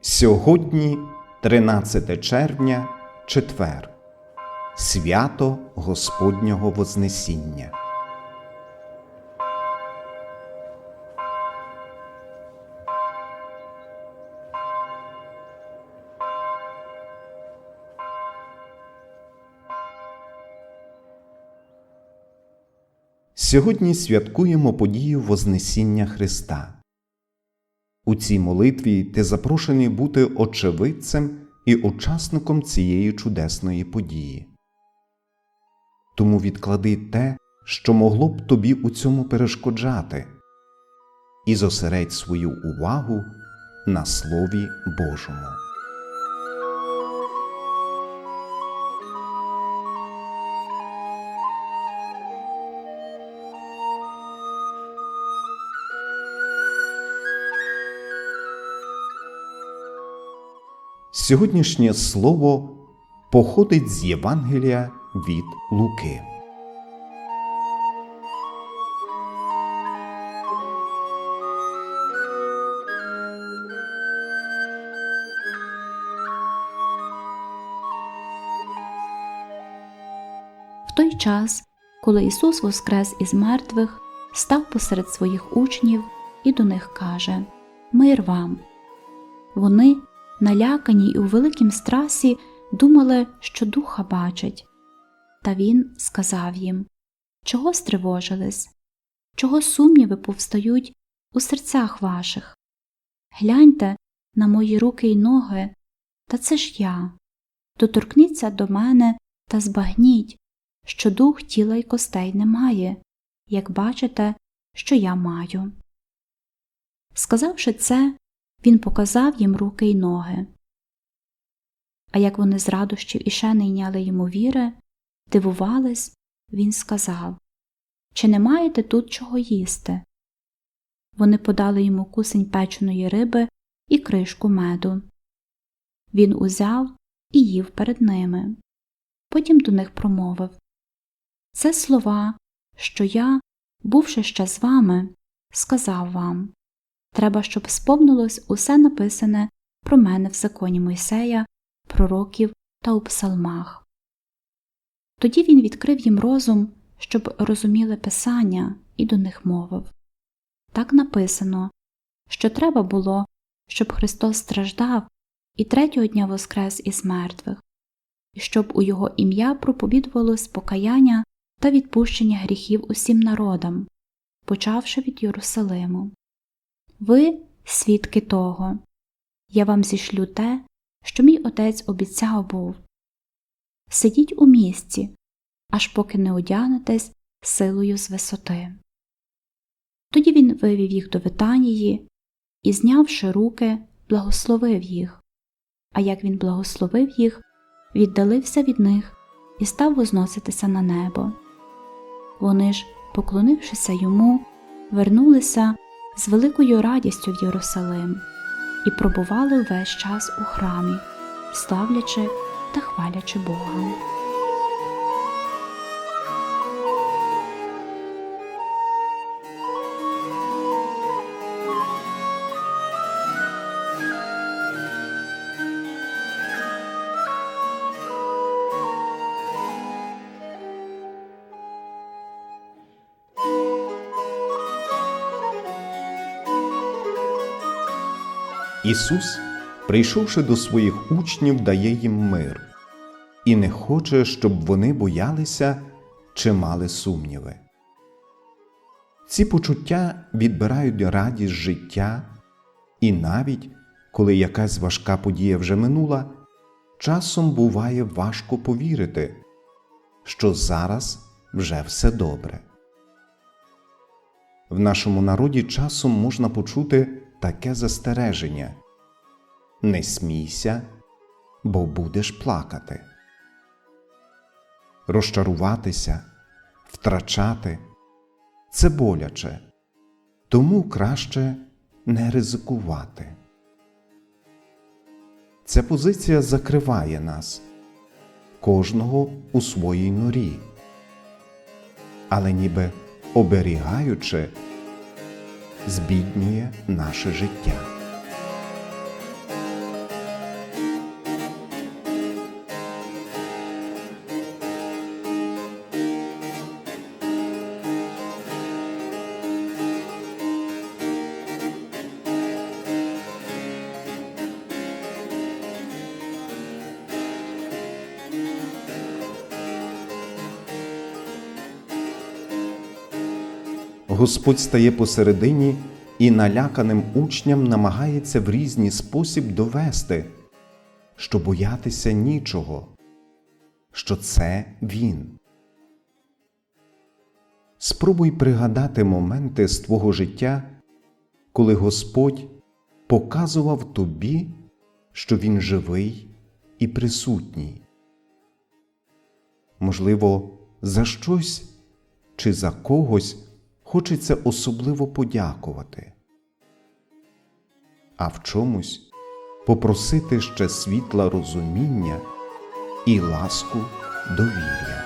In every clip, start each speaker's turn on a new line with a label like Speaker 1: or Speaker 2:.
Speaker 1: Сьогодні, 13 червня, четвер, свято Господнього Вознесіння. Сьогодні святкуємо подію Вознесіння Христа. У цій молитві ти запрошений бути очевидцем і учасником цієї чудесної події. Тому відклади те, що могло б тобі у цьому перешкоджати, і зосередь свою увагу на Слові Божому. Сьогоднішнє слово походить з Євангелія від Луки.
Speaker 2: В той час, коли Ісус воскрес із мертвих, став посеред своїх учнів і до них каже Мир вам. Вони, налякані і у великім страсі, думали, що духа бачать. Та він сказав їм Чого стривожились? Чого сумніви повстають у серцях ваших? Гляньте на мої руки й ноги, та це ж я. Доторкніться до мене та збагніть, що дух тіла й костей немає, як бачите, що я маю. Сказавши це, він показав їм руки й ноги. А як вони з радощів іще не йняли йому віри, дивувались, він сказав Чи не маєте тут чого їсти? Вони подали йому кусень печеної риби і кришку меду. Він узяв і їв перед ними. Потім до них промовив Це слова, що я, бувши ще з вами, сказав вам Треба, щоб сповнилось усе написане про мене в законі Мойсея, пророків та у псалмах. Тоді він відкрив їм розум, щоб розуміли Писання, і до них мовив Так написано, що треба було, щоб Христос страждав і третього дня воскрес із мертвих, і щоб у Його ім'я проповідувалось покаяння та відпущення гріхів усім народам, почавши від Єрусалиму. Ви свідки того. Я вам зішлю те, що мій отець обіцяв був. Сидіть у місці, аж поки не одягнетесь силою з висоти. Тоді він вивів їх до Витанії і, знявши руки, благословив їх. А як він благословив їх, віддалився від них і став возноситися на небо. Вони ж, поклонившися йому, вернулися з великою радістю в Єрусалим і пробували весь час у храмі, славлячи та хвалячи Бога.
Speaker 1: Ісус, прийшовши до своїх учнів, дає їм мир і не хоче, щоб вони боялися чи мали сумніви. Ці почуття відбирають радість життя, і навіть коли якась важка подія вже минула, часом буває важко повірити, що зараз вже все добре. В нашому народі часом можна почути таке застереження Не смійся, бо будеш плакати. Розчаруватися, втрачати це боляче, тому краще не ризикувати. Ця позиція закриває нас, кожного у своїй норі, але ніби оберігаючи збіднює наше життя. Господь стає посередині і наляканим учням намагається в різний спосіб довести, що боятися нічого, що це Він. Спробуй пригадати моменти з твого життя, коли Господь показував тобі, що Він живий і присутній. Можливо, за щось чи за когось хочеться особливо подякувати, а в чомусь попросити ще світла розуміння і ласку довір'я.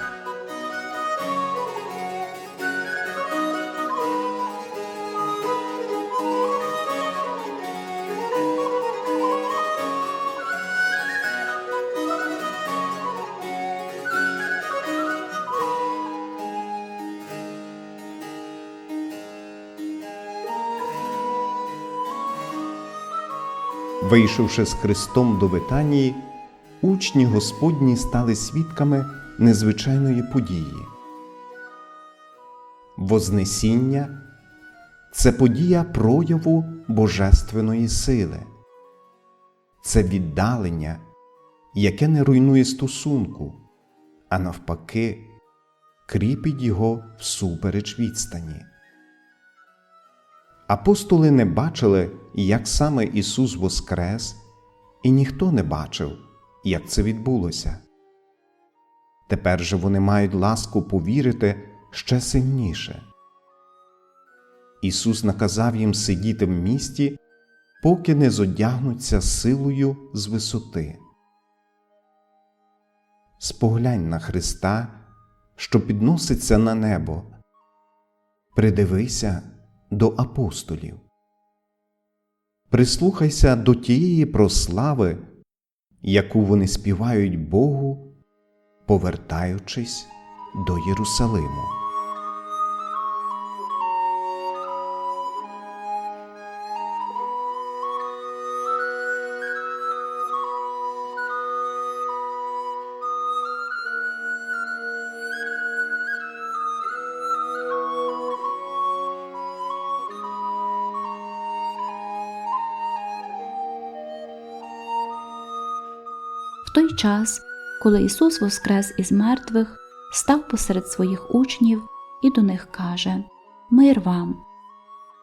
Speaker 1: Вийшовши з Христом до Витанії, учні Господні стали свідками незвичайної події. Вознесіння це подія прояву божественної сили, це віддалення, яке не руйнує стосунку, а навпаки, кріпить його всупереч відстані. Апостоли не бачили, як саме Ісус воскрес, і ніхто не бачив, як це відбулося. Тепер же вони мають ласку повірити ще сильніше. Ісус наказав їм сидіти в місті, поки не зодягнуться силою з висоти. Споглянь на Христа, що підноситься на небо, придивися до апостолів. Прислухайся до тієї прослави, яку вони співають Богу, повертаючись до Єрусалиму.
Speaker 2: В той час, коли Ісус воскрес із мертвих, став посеред своїх учнів і до них каже Мир вам.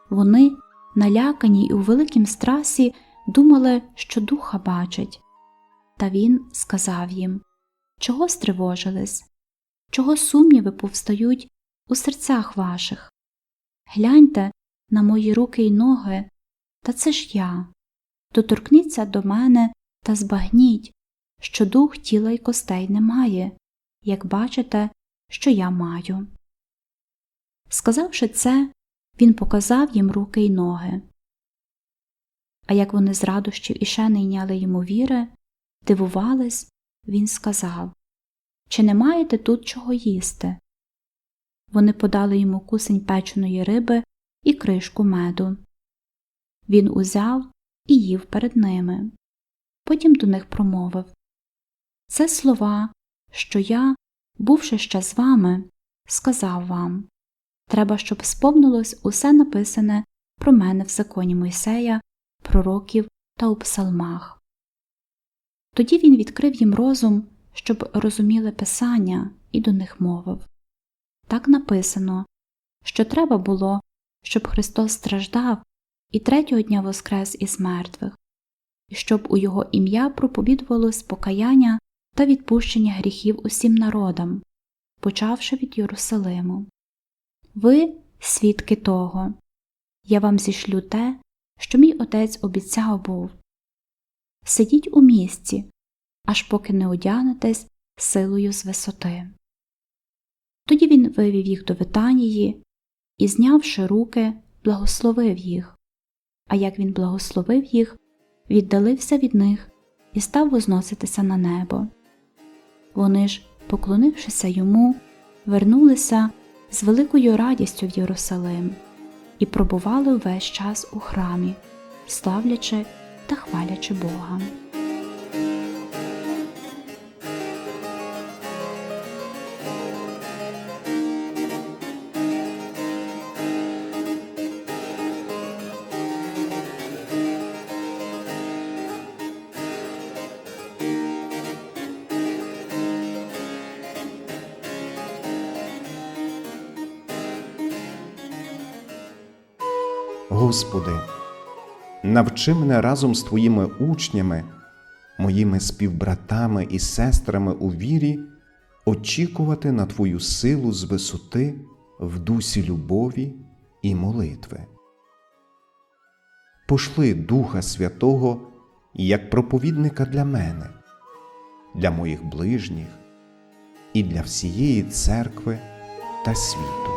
Speaker 2: Вони, налякані і у великім страсі, думали, що духа бачать. Та він сказав їм Чого стривожились? Чого сумніви повстають у серцях ваших? Гляньте на мої руки й ноги, та це ж я. Доторкніться до мене та збагніть, що дух тіла й костей немає, як бачите, що я маю. Сказавши це, він показав їм руки й ноги. А як вони з радощів іще не йняли йому віри, дивувались, він сказав Чи не маєте тут чого їсти? Вони подали йому кусень печеної риби і кришку меду. Він узяв і їв перед ними. Потім до них промовив Це слова, що я, бувши ще з вами, сказав вам треба, щоб сповнилось усе написане про мене в законі Мойсея, пророків та у псалмах. Тоді він відкрив їм розум, щоб розуміли Писання, і до них мовив так написано, що треба було, щоб Христос страждав і третього дня воскрес із мертвих, і щоб у Його ім'я проповідувалось покаяння та відпущення гріхів усім народам, почавши від Єрусалиму. Ви свідки того, я вам зішлю те, що мій отець обіцяв був. Сидіть у місці, аж поки не одягнетесь силою з висоти. Тоді він вивів їх до Витанії і, знявши руки, благословив їх. А як він благословив їх, віддалився від них і став возноситися на небо. Вони ж, поклонившися йому, вернулися з великою радістю в Єрусалим і пробували весь час у храмі, славлячи та хвалячи Бога.
Speaker 1: Господи, навчи мене разом з Твоїми учнями, моїми співбратами і сестрами у вірі, очікувати на Твою силу з висоти в дусі любові і молитви. Пошли Духа Святого як проповідника для мене, для моїх ближніх і для всієї церкви та світу.